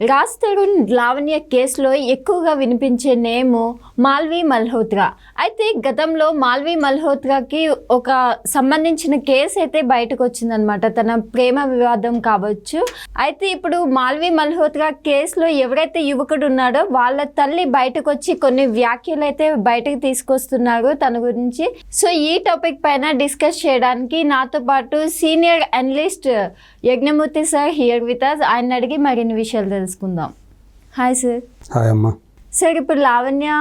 రాజ్ తరుణ్ లావణ్య కేసులో ఎక్కువగా వినిపించే నేము మాల్వి మల్హోత్రా. అయితే గతంలో మాల్వి మల్హోత్రాకి ఒక సంబంధించిన కేసు అయితే బయటకు వచ్చిందనమాట తన ప్రేమ వివాదం కావచ్చు. అయితే ఇప్పుడు మాల్వి మల్హోత్రా కేసులో ఎవరైతే యువకుడు ఉన్నాడో వాళ్ళ తల్లి బయటకు వచ్చి కొన్ని వ్యాఖ్యలు అయితే బయటకు తీసుకొస్తున్నారు తన గురించి. సో ఈ టాపిక్ పైన డిస్కస్ చేయడానికి నాతో పాటు senior analyst Yagnamurthy sir here with us ఆయన అడిగి మరిన్ని విషయాలు తెలుసుకుందాం. Hi sir. హాయ్ అమ్మ. సార్ ఇప్పుడు లావణ్య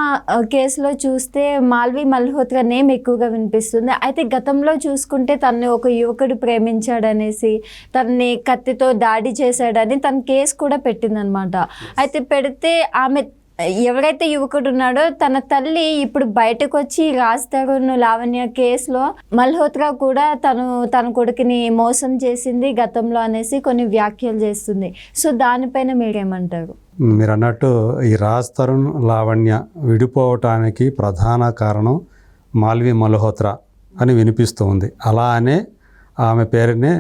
కేసులో చూస్తే మాల్వి మల్హోత్రా నేమ్ ఎక్కువగా వినిపిస్తుంది. అయితే గతంలో చూసుకుంటే తనని ఒక యువకుడు ప్రేమించాడనేసి తనని కత్తితో దాడి చేశాడని తన కేసు కూడా పెట్టిందనమాట అయితే పెడితే ఆమె ఎవరైతే యువకుడు ఉన్నాడో తన తల్లి ఇప్పుడు బయటకు వచ్చి రాజ్ తరుణ్ లావణ్య కేసులో మల్హోత్రా కూడా తను తన కొడుకుని మోసం చేసింది గతంలో అనేసి కొన్ని వ్యాఖ్యలు చేస్తుంది. సో దానిపైన మీరేమంటారు? మీరు అన్నట్టు ఈ రాజ్ తరుణ్ లావణ్య విడిపోవటానికి ప్రధాన కారణం మాల్వి మల్హోత్రా అని వినిపిస్తూ ఉంది. అలా అనే ఆమె పేరునే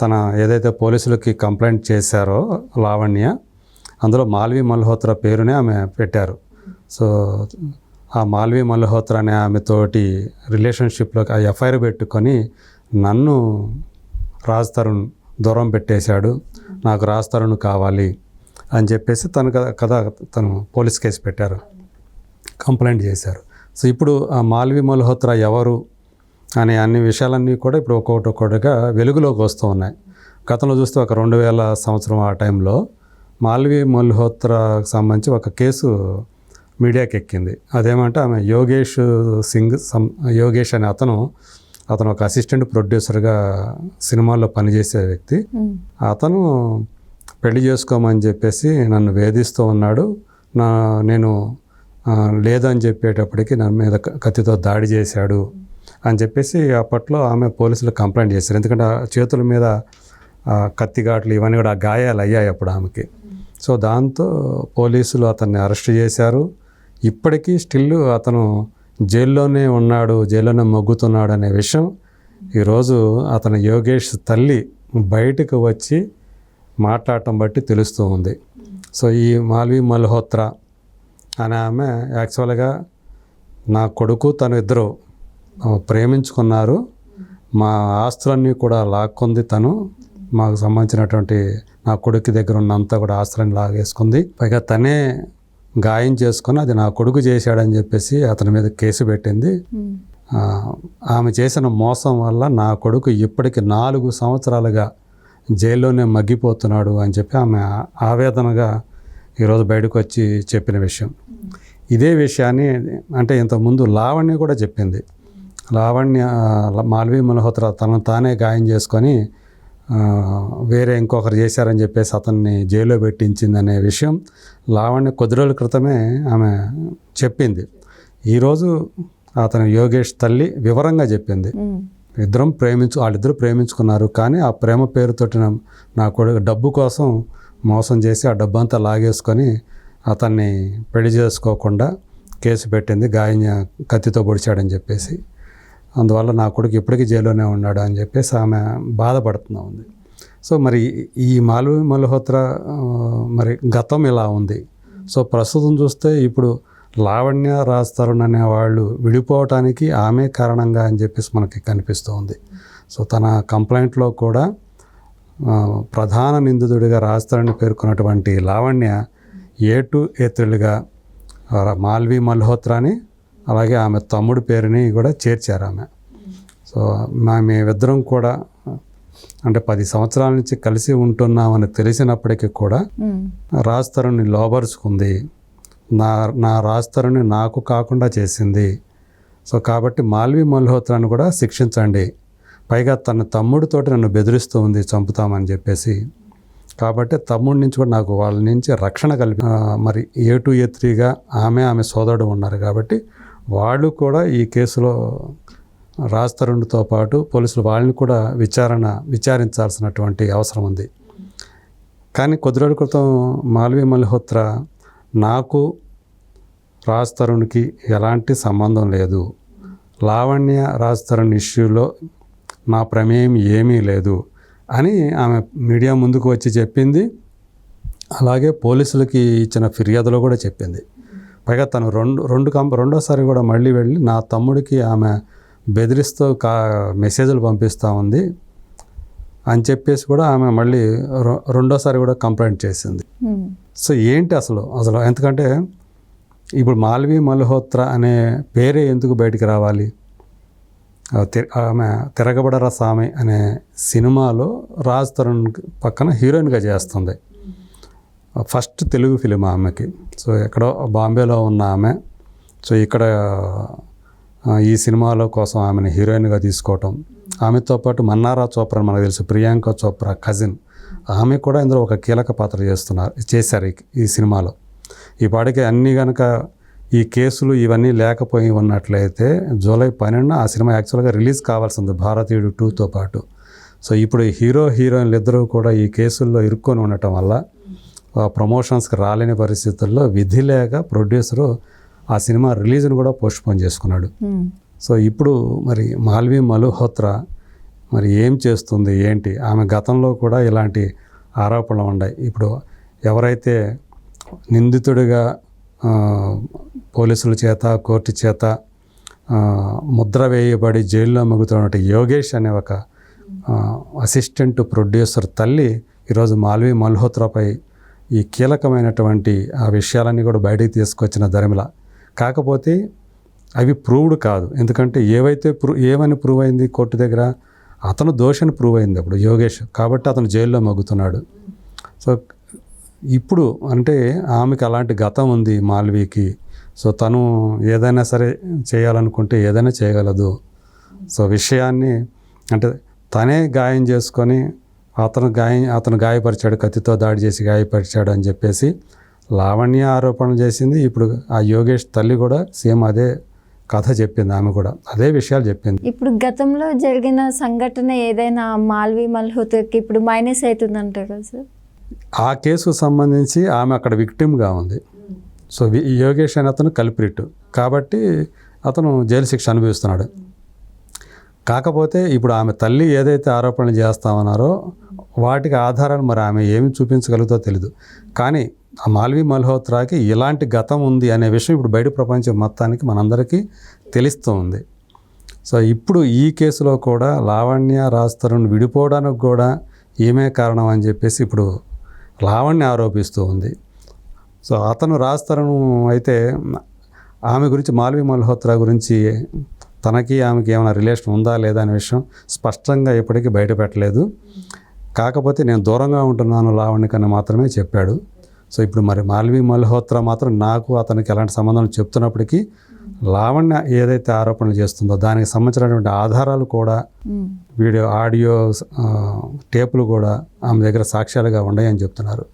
తన ఏదైతే పోలీసులకి కంప్లైంట్ చేశారో లావణ్య అందులో మాల్వి మల్హోత్రా పేరునే ఆమె పెట్టారు. సో ఆ మాల్వి మల్హోత్రా అనే ఆమెతోటి రిలేషన్షిప్లో ఆ ఎఫ్ఐఆర్ పెట్టుకొని నన్ను రాజ్ తరుణ్ దూరం పెట్టేశాడు. నాకు రాజ్ తరుణ్ కావాలి అని చెప్పేసి తను కథ కథ తను పోలీస్ కేసు పెట్టారు. కంప్లైంట్ చేశారు. సో ఇప్పుడు ఆ మాల్వి మల్హోత్రా ఎవరు అనే అన్ని విషయాలన్నీ కూడా ఇప్పుడు ఒక్కొక్కటి ఒక్కొక్కటిగా వెలుగులోకి వస్తూ ఉన్నాయి. గతంలో చూస్తే ఒక రెండు వేల సంవత్సరం ఆ టైంలో మాల్వి మల్హోత్రాకు సంబంధించి ఒక కేసు మీడియాకి ఎక్కింది. అదేమంటే ఆమె యోగేష్ సింగ్ సం యోగేష్ అనే అతను అతను ఒక అసిస్టెంట్ ప్రొడ్యూసర్గా సినిమాల్లో పనిచేసే వ్యక్తి. అతను పెళ్ళి చేసుకోమని చెప్పేసి నన్ను వేధిస్తూ ఉన్నాడు. నా నేను లేదని చెప్పేటప్పటికి నా మీద కత్తితో దాడి చేశాడు అని చెప్పేసి అప్పట్లో ఆమె పోలీసులు కంప్లైంట్ చేశారు. ఎందుకంటే ఆ చేతుల మీద ఆ, కత్తి ఘాట్లు ఇవన్నీ కూడా గాయాలు అయ్యాయి అప్పుడు ఆమెకి. సో దాంతో పోలీసులు అతన్ని అరెస్ట్ చేశారు. ఇప్పటికీ స్టిల్ అతను జైల్లోనే ఉన్నాడు జైల్లోనే మొగ్గుతున్నాడు అనే విషయం ఈరోజు అతను యోగేష్ తల్లి బయటకు వచ్చి మాట్లాడటం బట్టి తెలుస్తూ ఉంది. సో ఈ మాల్వి మల్హోత్రా అనే ఆమె యాక్చువల్గా నా కొడుకు తను ఇద్దరు ప్రేమించుకున్నారు. మా ఆస్తులన్నీ కూడా లాక్కుంది తను. మాకు సంబంధించినటువంటి నా కొడుకు దగ్గర ఉన్నంతా కూడా ఆస్తులన్నీ లాగేసుకుంది. పైగా తనే గాయం చేసుకుని అది నా కొడుకు చేశాడని చెప్పేసి అతని మీద కేసు పెట్టింది. ఆమె చేసిన మోసం వల్ల నా కొడుకు ఇప్పటికి నాలుగు సంవత్సరాలుగా జైల్లోనే మగ్గిపోతున్నాడు అని చెప్పి ఆమె ఆవేదనగా ఈరోజు బయటకు వచ్చి చెప్పిన విషయం. ఇదే విషయాన్ని అంటే ఇంతకుముందు లావణ్య కూడా చెప్పింది. లావణ్య మాల్వీ మల్హోత్రా తనను తానే గాయం చేసుకొని వేరే ఇంకొకరు చేశారని చెప్పేసి అతన్ని జైల్లో పెట్టించిందనే విషయం లావణ్య కొద్ది రోజుల క్రితమే ఆమె చెప్పింది. ఈరోజు అతను యోగేష్ తల్లి వివరంగా చెప్పింది. ఇద్దరం ప్రేమించు వాళ్ళిద్దరూ ప్రేమించుకున్నారు కానీ ఆ ప్రేమ పేరుతోటి నా- నా కొడుకు డబ్బు కోసం మోసం చేసి ఆ డబ్బు అంతా లాగేసుకొని అతన్ని పెళ్ళి చేసుకోకుండా కేసు పెట్టింది గాయం కత్తితో పొడిచాడని చెప్పేసి. అందువల్ల నా కొడుకు ఇప్పటికీ జైల్లోనే ఉన్నాడు అని చెప్పేసి ఆమె బాధపడుతున్నా ఉంది. సో మరి ఈ మాల్వి మల్హోత్రా మరి గతం ఇలా ఉంది. సో ప్రస్తుతం చూస్తే ఇప్పుడు లావణ్య రాజ్ తరుణ్ అనే వాళ్ళు విడిపోవటానికి ఆమె కారణంగా అని చెప్పేసి మనకి కనిపిస్తుంది. సో తన కంప్లైంట్లో కూడా ప్రధాన నిందితుడిగా రాజ్ తరుణ్ పేర్కొన్నటువంటి లావణ్య ఏ టు ఏత్రులుగా మాల్వి మల్హోత్రాని అలాగే ఆమె తమ్ముడి పేరుని కూడా చేర్చారు ఆమె. సో మా మేమిద్దరం కూడా అంటే పది సంవత్సరాల నుంచి కలిసి ఉంటున్నామని తెలిసినప్పటికీ కూడా రాజ్ తరుణ్ని లోబరుచుకుంది. నా నా రాజ్ తరుణ్ని నాకు కాకుండా చేసింది. సో కాబట్టి మాల్వి మల్హోత్రాను కూడా శిక్షించండి. పైగా తన తమ్ముడితోటి నన్ను బెదిరిస్తూ ఉంది చంపుతామని చెప్పేసి. కాబట్టి తమ్ముడి నుంచి కూడా నాకు వాళ్ళ నుంచి రక్షణ కల్పి మరి ఏ టు ఏ త్రీగా ఆమె ఆమె సోదరుడు ఉన్నారు కాబట్టి వాళ్ళు కూడా ఈ కేసులో రాజ్ తరుణ్తో పాటు పోలీసులు వాళ్ళని కూడా విచారణ విచారించాల్సినటువంటి అవసరం ఉంది. కానీ కొద్ది రోజుల క్రితం మాల్వి మల్హోత్రా నాకు రాజ్ తరుణ్కి ఎలాంటి సంబంధం లేదు. లావణ్య రాజ్ తరుణ్ ఇష్యూలో నా ప్రమేయం ఏమీ లేదు అని ఆమె మీడియా ముందుకు వచ్చి చెప్పింది. అలాగే పోలీసులకి ఇచ్చిన ఫిర్యాదులో కూడా చెప్పింది. పైగా తను రెండు రెండు కంప రెండోసారి కూడా మళ్ళీ వెళ్ళి నా తమ్ముడికి ఆమె బెదిరిస్తూ కా మెసేజ్లు పంపిస్తూ ఉంది అని చెప్పేసి కూడా ఆమె మళ్ళీ రెండోసారి కూడా కంప్లైంట్ చేసింది. సో ఏంటి అసలు అసలు ఎందుకంటే ఇప్పుడు మాల్వి మల్హోత్రా అనే పేరే ఎందుకు బయటికి రావాలి? ఆమె తిరగబడర సామె అనే సినిమాలో రాజ్ తరుణ్ పక్కన హీరోయిన్గా చేస్తుంది. ఫస్ట్ తెలుగు ఫిలిం ఆమెకి. సో ఎక్కడో బాంబేలో ఉన్న ఆమె. సో ఇక్కడ ఈ సినిమాలో కోసం ఆమెను హీరోయిన్గా తీసుకోవటం. ఆమెతో పాటు మన్నారా చోప్రా మనకు తెలుసు ప్రియాంక చోప్రా కజిన్. ఆమె కూడా ఇందులో ఒక కీలక పాత్ర చేస్తున్నారు చేశారు ఈ- సినిమాలో. ఈ పాటికి అన్నీ కనుక ఈ కేసులు ఇవన్నీ లేకపోయి ఉన్నట్లయితే జూలై పన్నెండున ఆ సినిమా యాక్చువల్గా రిలీజ్ కావాల్సింది భారతీయుడు టూతో పాటు. సో ఇప్పుడు హీరో హీరోయిన్లు ఇద్దరూ కూడా ఈ కేసుల్లో ఇరుక్కొని ఉండటం వల్ల ప్రమోషన్స్కి రాలేని పరిస్థితుల్లో విధి లేక ప్రొడ్యూసరు ఆ సినిమా రిలీజ్ను కూడా పోస్ట్పోన్ చేసుకున్నాడు. సో ఇప్పుడు మరి మాల్వి మల్హోత్రా మరి ఏం చేస్తుంది ఏంటి? ఆమె గతంలో కూడా ఇలాంటి ఆరోపణలు ఉన్నాయి. ఇప్పుడు ఎవరైతే నిందితుడిగా పోలీసుల చేత కోర్టు చేత ముద్ర వేయబడి జైల్లో మగ్గుతున్నటువంటి యోగేష్ అనే ఒక అసిస్టెంట్ ప్రొడ్యూసర్ తల్లి ఈరోజు మాల్వి మల్హోత్రాపై ఈ కీలకమైనటువంటి ఆ విషయాలన్నీ కూడా బయటికి తీసుకొచ్చిన ధర్మిల. కాకపోతే అవి ప్రూవ్డ్ కాదు. ఎందుకంటే ఏవైతే ప్రూ ఏమని ప్రూవ్ అయింది కోర్టు దగ్గర? అతను దోషని ప్రూవ్ అయింది అప్పుడు యోగేష్. కాబట్టి అతను జైల్లో మగ్గుతున్నాడు సో ఇప్పుడు అంటే ఆమెకి అలాంటి గతం ఉంది మాల్వీకి. సో తను ఏదైనా సరే చేయాలనుకుంటే ఏదైనా చేయగలదు. సో విషయాన్ని అంటే తనే గాయం చేసుకొని అతను గాయం అతను గాయపరిచాడు కత్తితో దాడి చేసి గాయపరిచాడు అని చెప్పేసి లావణ్య ఆరోపణలు చేసింది. ఇప్పుడు ఆ యోగేష్ తల్లి కూడా సేమ్ అదే కథ చెప్పింది ఆమె కూడా అదే విషయాలు చెప్పింది. ఇప్పుడు గతంలో జరిగిన సంఘటన ఏదైనా మాల్వి మల్హోత్రాకి ఇప్పుడు మైనస్ అవుతుందంటారు కదా సార్? ఆ కేసుకు సంబంధించి ఆమె అక్కడ విక్టిమ్గా ఉంది. సో యోగేష్ అనే అతను కల్పిరిట్. కాబట్టి అతను జైలు శిక్ష అనుభవిస్తున్నాడు. కాకపోతే ఇప్పుడు ఆమె తల్లి ఏదైతే ఆరోపణలు చేస్తామన్నారో వాటికి ఆధారాలు మరి ఆమె ఏమి చూపించగలుగుతో తెలియదు కానీ ఆ మాల్వి మల్హోత్రాకి ఇలాంటి గతం ఉంది అనే విషయం ఇప్పుడు బయట ప్రపంచం మొత్తానికి మనందరికీ తెలుస్తూ ఉంది. సో ఇప్పుడు ఈ కేసులో కూడా లావణ్య రాజ్ విడిపోవడానికి కూడా ఏమే కారణం అని చెప్పేసి ఇప్పుడు లావణ్య ఆరోపిస్తూ ఉంది. సో అతను రాజ్ అయితే ఆమె గురించి మాల్వి మల్హోత్రా గురించి తనకి ఆమెకి ఏమైనా రిలేషన్ ఉందా లేదా అనే విషయం స్పష్టంగా ఇప్పటికీ బయట పెట్టలేదు కాకపోతే నేను దూరంగా ఉంటున్నాను లావణ్య కన్నా మాత్రమే చెప్పాడు. సో ఇప్పుడు మరి మాల్వి మల్హోత్రా మాత్రం నాకు అతనికి ఎలాంటి సంబంధం చెప్తున్నప్పటికీ లావణ్య ఏదైతే ఆరోపణలు చేస్తుందో దానికి సంబంధించినటువంటి ఆధారాలు కూడా. వీడియో ఆడియో టేపులు కూడా ఆమె దగ్గర సాక్ష్యాలుగా ఉన్నాయని చెప్తున్నారు.